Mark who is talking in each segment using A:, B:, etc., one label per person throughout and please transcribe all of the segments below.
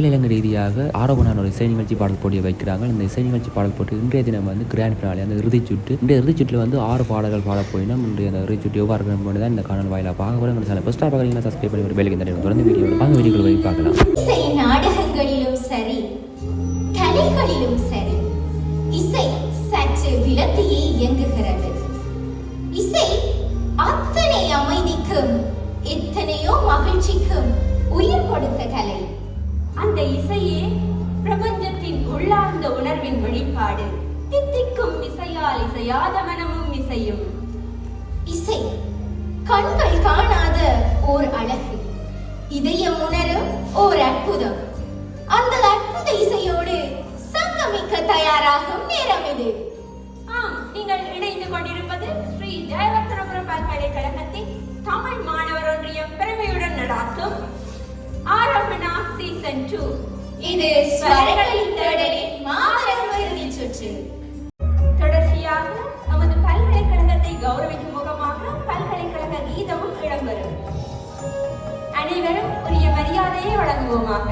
A: அகில இலங்கை ரீதியாக ஆரோபணான ஒரு இசை நிகழ்ச்சி பாடல் போட்டியை வைக்கிறாங்க. இந்த இசை நிகழ்ச்சி பாடல் போட்டி இன்றைய தினம் வந்து கிராண்ட் பினாலே அந்த இறுதிச் சுற்று. இந்த இறுதிச் சுற்றில் வந்து ஆறு பாடல்கள் பாட போயினோம். இன்றைய அந்த இறுதிச் சுற்று எவ்வாறு இருக்கணும் தான் இந்த காணல் வாயிலாக பார்க்க போகிறோம் சேனல் ஃபஸ்ட்டாக பார்க்குறீங்கன்னா சப்ஸ்கிரைப் பண்ணி ஒரு வேலைக்கு இந்த தொடர்ந்து வீடியோ வாங்க வீடியோக்கள் போய் பார்க்கலாம்.
B: இசை நாடகங்களிலும் சரி கலைகளிலும் சரி இசை சற்று விலத்தியே இயங்குகிறது.
C: இசையால் மனமும் இசையும்.
B: இசை கண்கள் காணாத ஓர் அழகு. இதயம் உணரும் ஓர் அற்புதம். அந்த அற்புத இசையோடு சங்கமிக்க தயாராகும் நேரம் இது.
C: ஆம் நீங்கள் இணைந்து கொண்டிருப்பது ஸ்ரீ ஜெயவர்த்தனபுரம் பல்கலைக்கழகத்தின் தமிழ் மாணவர் ஒன்றியம் பெருமையுடன் நடாத்தும் ஆரம்பனா சீசன் டூ
B: இது ஸ்வரங்களின் தேடலின் மாபெரும்
C: வழங்குவோமாக.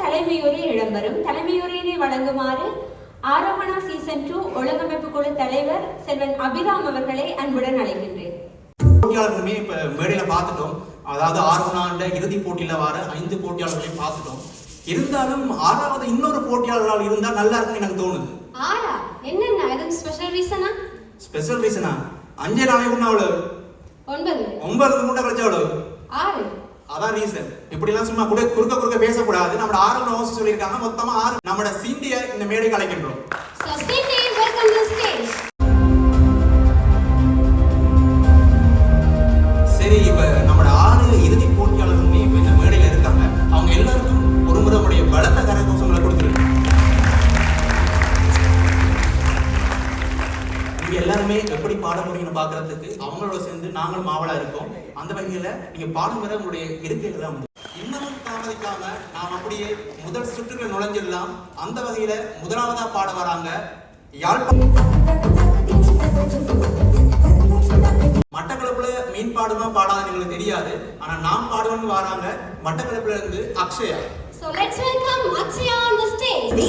C: தலைமையுரை இடம்பெறும். தலைமையுரையினை வழங்குமாறு ஆரோகணா சீசன் டூ ஒழுங்கமைப்பு குழு தலைவர் செல்வன் அபிராம் அவர்களை அன்புடன் அழைக்கின்றேன்.
D: போட்டியாளர்களுமே இப்ப மேடையில பார்த்துட்டோம். அதாவது ஆர்வனாண்ட இறுதி போட்டியில வர ஐந்து போட்டியாளர்களையும் பார்த்துட்டோம். இருந்தாலும் ஆறாவது இன்னொரு போட்டியாளரால் இருந்தா நல்லா இருக்கும்னு எனக்கு தோணுது.
B: ஆரா என்னென்ன? எதுவும் ஸ்பெஷல் ரீசனா
D: ஸ்பெஷல் ரீசனா அஞ்சே நாளை ஒண்ணு அவ்வளவு
B: ஒன்பது.
D: ஒன்பது மூட்டை கிடைச்ச அவ்வளவு
B: ஆறு.
D: அதான் ரீசன் இப்படி எல்லாம் சும்மா கூட குறுக்க குறுக்க பேசக்கூடாது. நம்ம ஆறு ஓசி சொல்லியிருக்காங்க. மொத்தமா ஆறு. நம்மட சீண்டிய இந்த
B: the stage.
D: சரி இப்ப நம்மட ஆறு இறுதி போட்டியாளர்களுமே இப்ப இந்த மேடையில இருக்காங்க. அவங்க எல்லாருக்கும் ஒரு முறை நம்முடைய பலத்த கரகோஷங்களை கொடுத்துருக்கு நீங்க எல்லாருமே எப்படி பாட முடியும்னு பாக்குறதுக்கு அவங்களோட சேர்ந்து நாங்களும் மாவளா இருக்கோம். அந்த வகையில நீங்க பாடும் வரை உங்களுடைய இருக்கைகள் தான் இன்னமும் தாமதிக்காம நாம் அப்படியே முதல் சுற்றுக்குள்ள நுழைஞ்சிடலாம். அந்த வகையில முதலாவதா பாட வராங்க மட்டக்களப்புல மீன் பாடுமா பாடாதுன்னு எங்களுக்கு தெரியாது. ஆனா நான் பாடுவேன்னு வராங்க. மட்டக்களப்புல இருந்து Akshaya.
B: So let's welcome Akshaya on the stage.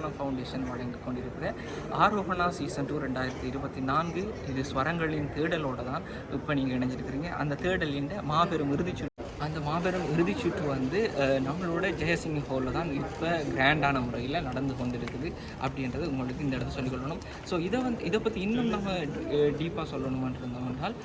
E: Gnanam foundation வழங்கி கொண்டிருக்கிற ஆரோகணா சீசன் டூ ரெண்டாயிரத்தி இருபத்தி நான்கு. இது ஸ்வரங்களின் தேடலோட தான் இப்போ நீங்கள் இணைஞ்சிருக்கிறீங்க. அந்த தேடலின் மாபெரும் இறுதிச்சுற்று அந்த மாபெரும் இறுதிச்சுற்று வந்து நம்மளோட ஜெயசிங் ஹோலில் தான் இப்போ கிராண்டான முறையில் நடந்து கொண்டிருக்குது அப்படின்றது உங்களுக்கு இந்த இடத்துல சொல்லிக்கொள்ளணும் ஸோ இதை வந்து இதை பற்றி இன்னும் நம்ம டீப்பாக சொல்லணும்னு என்றால்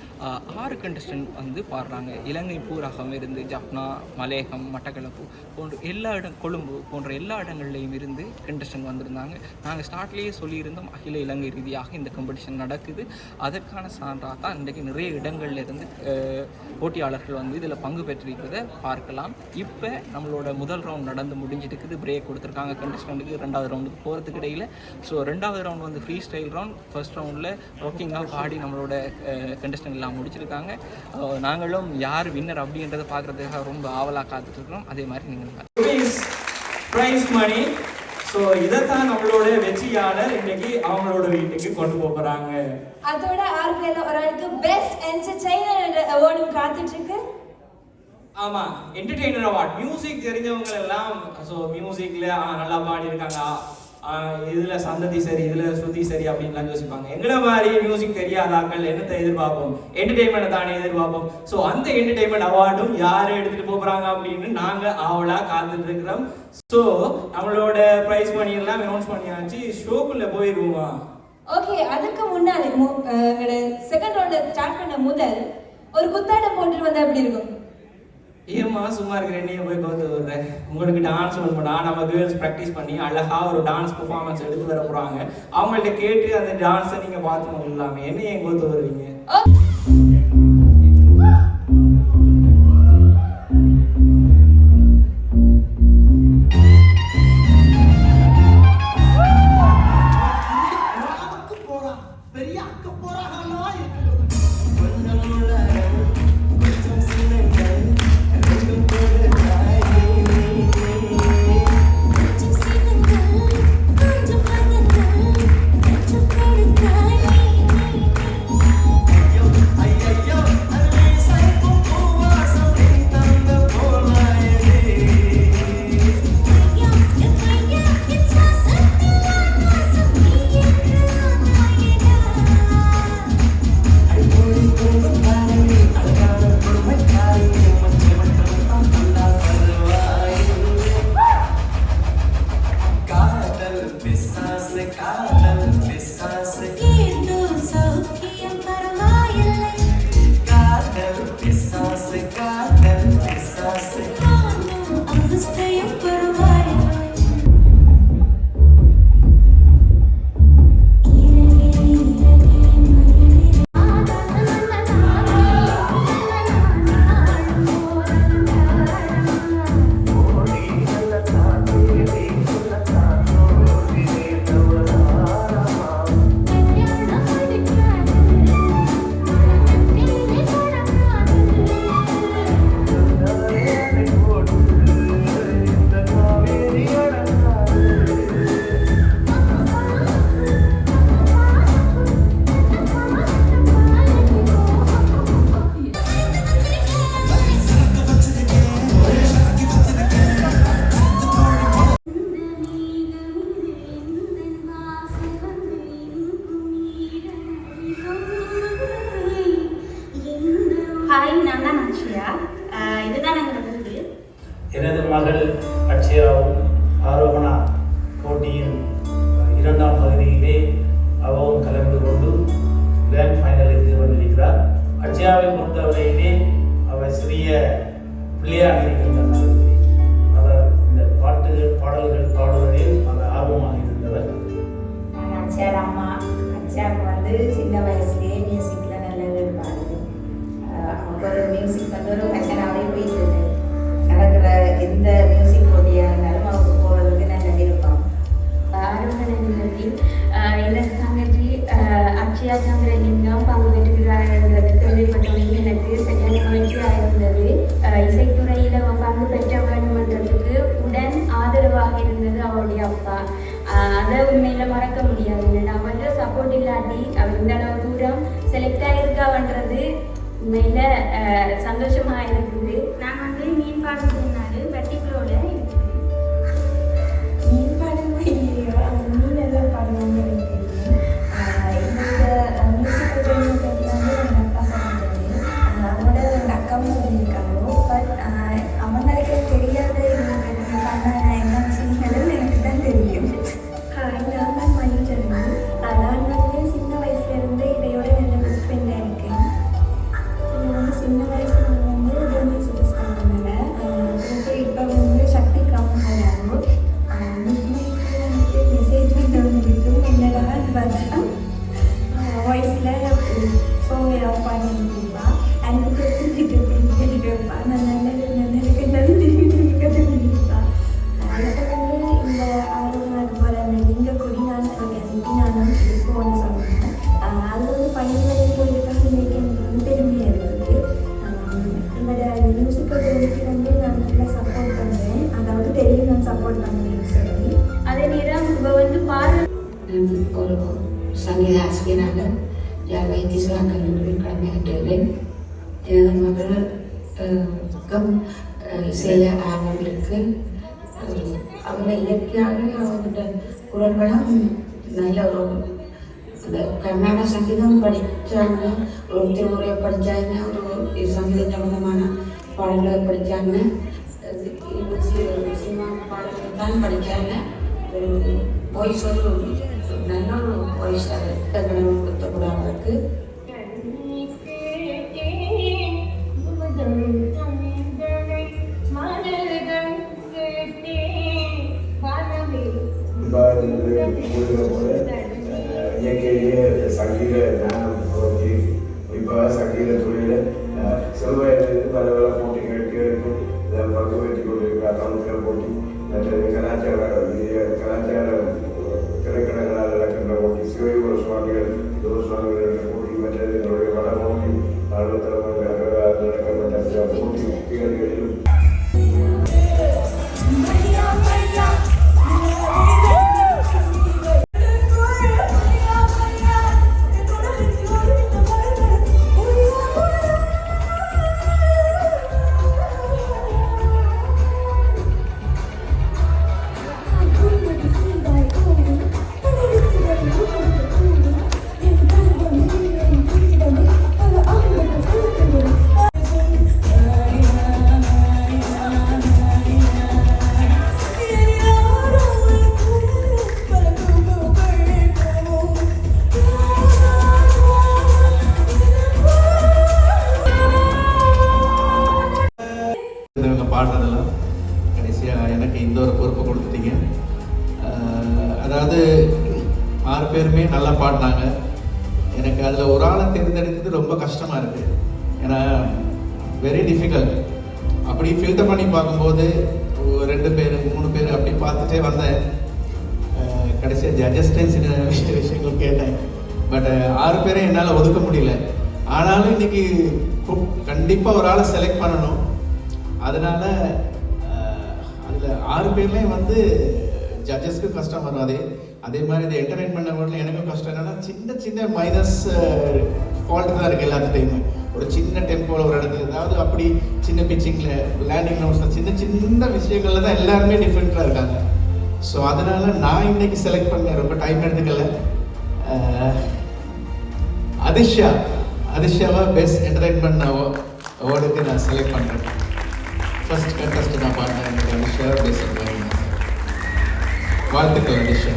E: ஆறு கண்டஸ்டன்ட் வந்து பாடுறாங்க. இலங்கை பூராகம் இருந்து ஜப்னா மலேகம் மட்டக்களப்பு போன்ற எல்லா இடம் கொழும்பு போன்ற எல்லா இடங்கள்லையும் இருந்து கண்டஸ்டன்ட் வந்திருந்தாங்க. நாங்கள் ஸ்டார்ட்லேயே சொல்லியிருந்தோம் அகில இலங்கை ரீதியாக இந்த காம்படிஷன் நடக்குது. அதற்கான சான்றாக தான் இன்றைக்கு நிறைய இடங்கள்லேருந்து போட்டியாளர்கள் வந்து இதில் பங்கு பெற்று இடம்பெற்றிருக்கிறத பார்க்கலாம். இப்போ நம்மளோட முதல் ரவுண்ட் நடந்து முடிஞ்சிருக்குது. பிரேக் கொடுத்துருக்காங்க. கண்டஸ்டண்ட்டுக்கு ரெண்டாவது ரவுண்டுக்கு போகிறதுக்கு இடையில். ஸோ ரெண்டாவது ரவுண்ட் வந்து ஃப்ரீ ஸ்டைல் ரவுண்ட் ஃபர்ஸ்ட் ரவுண்டில் ராக்கிங்காக பாடி நம்மளோட கண்டஸ்டன்ட் எல்லாம் முடிச்சிருக்காங்க. நாங்களும் யார் வின்னர் அப்படின்றத பார்க்குறதுக்காக ரொம்ப ஆவலாக காத்துட்ருக்கோம் அதே மாதிரி நீங்கள்
F: ருபீஸ் ப்ரைஸ் மணி ஸோ இதைத்தான் நம்மளோட வெற்றியாளர் இன்னைக்கு அவங்களோட வீட்டுக்கு கொண்டு போக போறாங்க.
C: அதோட ஆறு பேர்ல ஒரு ஆளுக்கு பெஸ்ட் என்டர்டெய்னர் என்ற அவார்டும் காத்துட்டு இருக்கு
F: ஆமா என்டர்டெய்னர் அவார்ட் மியூசிக் தெரிஞ்சவங்க எல்லாம் ஸோ மியூசிக்ல நல்லா பாடி இருக்காங்க இதுல சந்ததி சரி இதுல ஸ்ருதி சரி அப்படின்லாம் யோசிப்பாங்க. எங்களை மாதிரி மியூசிக் தெரியாதாக்கள் என்னத்தை எதிர்பார்ப்போம்? என்டர்டெயின்மெண்ட் தானே எதிர்பார்ப்போம்? ஸோ அந்த என்டர்டெயின்மெண்ட் அவார்டும் யார் எடுத்துட்டு போறாங்க அப்படின்னு நாங்க ஆவலா காத்துட்டு இருக்கிறோம் ஸோ நம்மளோட ப்ரைஸ் மணி எல்லாம் அனௌன்ஸ் பண்ணியாச்சு. ஷோக்குள்ள போயிருவோமா?
C: ஓகே அதுக்கு முன்னாடி செகண்ட் ரவுண்ட் ஸ்டார்ட் பண்ண முதல் ஒரு குத்தாட்டம் போட்டுட்டு வந்தா எப்படி இருக்கும்?
F: ஏம்மா சும்மா இருக்கிற என்னைய போய் கோத்து விடுறேன் உங்களுக்கு டான்ஸ் பண்ணா நம்ம கேர்ள்ஸ் ப்ராக்டிஸ் பண்ணி அழகா ஒரு டான்ஸ் பெர்ஃபார்மன்ஸ் எடுத்து வர போறாங்க. அவங்கள்ட்ட கேட்டு அந்த டான்ஸை நீங்க பார்த்து முடியலாமே என்ன ஏன் கோத்து வருவீங்க
G: கொஞ்சம்
H: எனது மகள் அக்ஷயாவும்
I: அஹ்,
J: அக்ஷயா சந்திரலிங்கம் பங்கு பெற்றுகிறார்ன்றது கேள்விப்பட்டவங்க எனக்கு சரியான மகிழ்ச்சியாக இருந்தது இசைத்துறையில் அவன் பங்கு பெற்ற வேண்டுமன்றதுக்கு உடன் ஆதரவாக இருந்தது அவருடைய அப்பா. அதை உண்மையில் மறக்க முடியாது. அவரோட சப்போர்ட் இல்லாட்டி அவர் இந்த அளவு தூரம் செலக்ட் ஆகிருக்காவன்றது உண்மையில் சந்தோஷமாக இருக்குது. நான் வந்து மீன் பாடுறதுனால வெட்டிக்குள்ளோட
I: ஒரு சங்கீத ஆசிரியராக யார் வைத்தீஸ்வரா கல்லூரியில் கடமையாற்றுகிறேன் எனது மகள் கம் இசையில் ஆர்வம் இருக்கு அஹ், அவளை இயற்கையாக அவங்களோட குரல் வளம் நல்ல ஒரு அந்த கர்நாடக சங்கீதம் படித்தாங்க ஒரு திருமுறையை படித்தாங்க ஒரு சங்கீத சம்பந்தமான பாடல்களை படித்தாங்க சினிமா பாடல்கள் தான் படித்தாங்க வாய்ஸ் ஒரு நல்ல ஒரு வாய்ஸ் அது கடவுள் கொடுத்தக்கூடாது அவருக்கு
K: இயற்கையிலேயே சங்கீத ஞானம் நோக்கி குறிப்பாக சங்கீத
L: ஆறு பேருமே நல்லா பாடினாங்க. எனக்கு அதில் ஒரு ஆளை தேர்ந்தெடுத்தது ரொம்ப கஷ்டமாக இருக்குது ஏன்னா வெரி டிஃபிகல்ட் அப்படி ஃபில்டர் பண்ணி பார்க்கும்போது ரெண்டு பேர் மூணு பேர் அப்படி பார்த்துட்டே வந்தேன். கடைசியாக ஜட்ஜஸ்டே சில விஷய விஷயங்கள் கேட்டேன். பட் ஆறு பேரை என்னால் ஒதுக்க முடியல. ஆனாலும் இன்னைக்கு கண்டிப்பாக ஒரு ஆளை செலக்ட் பண்ணணும். அதனால் அதில் ஆறு பேர்லேயும் வந்து ஜட்ஜஸ்க்கு கஷ்டம் வரும் அதே அதே மாதிரி இந்த என்டர்டைன்மெண்ட் கூட எனக்கும் கஷ்டம் என்னன்னா சின்ன சின்ன மைனஸ் ஃபால்ட் தான் இருக்குது எல்லாத்துலேயுமே ஒரு சின்ன டெம்போவில் ஒரு இடத்துல ஏதாவது அப்படி சின்ன பிச்சிங்கில் லேண்டிங் நோட்ஸில் சின்ன சின்ன விஷயங்கள்ல தான் எல்லாருமே டிஃப்ரெண்ட்டாக இருக்காங்க. ஸோ அதனால நான் இன்னைக்கு செலக்ட் பண்ணேன். ரொம்ப டைம் எடுத்துக்கல. அதிஷா அதிஷாவை பெஸ்ட் என்டர்டைன்மெண்ட் அவார்டுக்கு நான் செலக்ட் பண்ணுறேன் ஃபர்ஸ்ட் கண்டஸ்ட் நான் பாடினேன் எனக்கு அதிஷா பெஸ்ட் வாழ்த்துக்கள் அதிஷா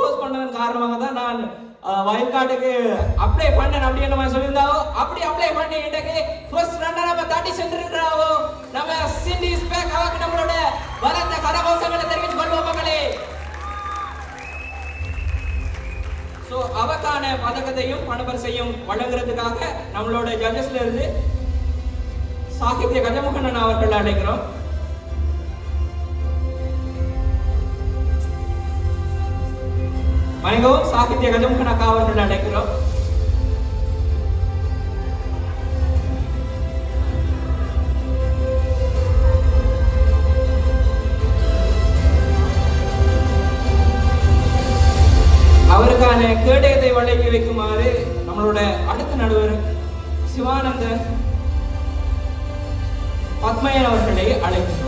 F: ஃபோர்ஸ் பண்ணதன் காரணமாக தான் நான் வயல் காட்டுக்கு அப்ளை பண்ணேன். அப்படி என்ன சொல்லியிருந்தாவோ அப்படி அப்ளை பண்ணி இன்றைக்கு ஃபர்ஸ்ட் ரன்னர் நம்ம தாண்டி சென்றிருக்கிறாவோ நம்ம சிண்டி ஸ்பேக் அவருக்கு நம்மளோட வளர்ந்த கரகோசங்களை தெரிவித்து கொள்வோம் மக்களே. ஸோ அவக்கான பதக்கத்தையும் பணப்பரிசையும் வழங்குறதுக்காக நம்மளோட ஜட்ஜஸ்ல இருந்து சாகித்ய கஜமுகண்ணன் அவர்கள் அழைக்கிறோம். வணங்கவும் சாகித்ய கஜமுகன் அக்கா அவர்கள் அழைக்கிறோம் அவருக்கான கேடயத்தை வழங்கி வைக்குமாறு நம்மளோட அடுத்த நடுவர் சிவானந்தன் பத்மயன் அவர்களை
C: அழைக்கிறார்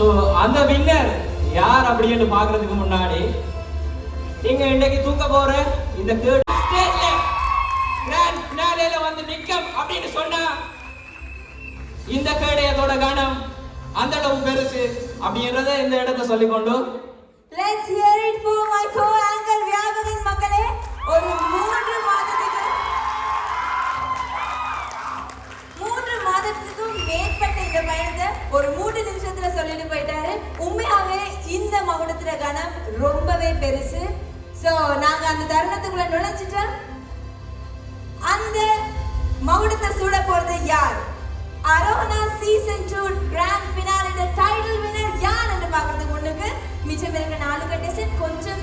F: ஸோ அந்த வின்னர் யார் அப்படின்னு பார்க்கறதுக்கு முன்னாடி நீங்க இன்னைக்கு தூக்க போற இந்த தேர்ட் ஸ்டேட்ல கிராண்ட் ஃபினாலேல வந்து நிக்கம் அப்படின்னு சொன்னா இந்த கேடயத்தோட கணம் அந்த அளவு பெருசு அப்படின்றத இந்த இடத்தை சொல்லிக்கொண்டு.
C: Let's hear it for my co anchor Viyabagan மக்களே. ஒரு இந்த பயணத்தை ஒரு மூன்று நிமிஷத்துல சொல்லிட்டு போயிட்டாரு. உண்மையாவே இந்த மகுடத்துல கணம் ரொம்பவே பெருசு. சோ நாங்க அந்த தருணத்துக்குள்ள நுழைஞ்சிட்டோம். அந்த மகுடத்தை சூட போறது யார்? அரோனா சீசன் டூ கிராண்ட் ஃபினாலியோட டைட்டில் வினர் யார் என்று பார்க்கறதுக்கு முன்னுக்கு? மிச்சம் இருக்கிற நாலு கண்டஸ்டன்ட் கொஞ்சம்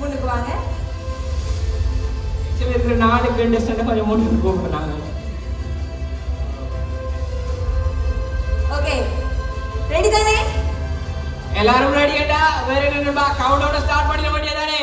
C: முன்னுக்கு வாங்க.
F: மிச்சம் இருக்கிற நாலு கண்டஸ்டன்ட் கொஞ்சம் முன்னுக்கு கூப்பிடுறாங்க
C: ரெடி தானே
F: எல்லாரும் ரெடியாடா வேற என்ன டவுன் ஸ்டார்ட் பண்ணிட வேண்டியதானே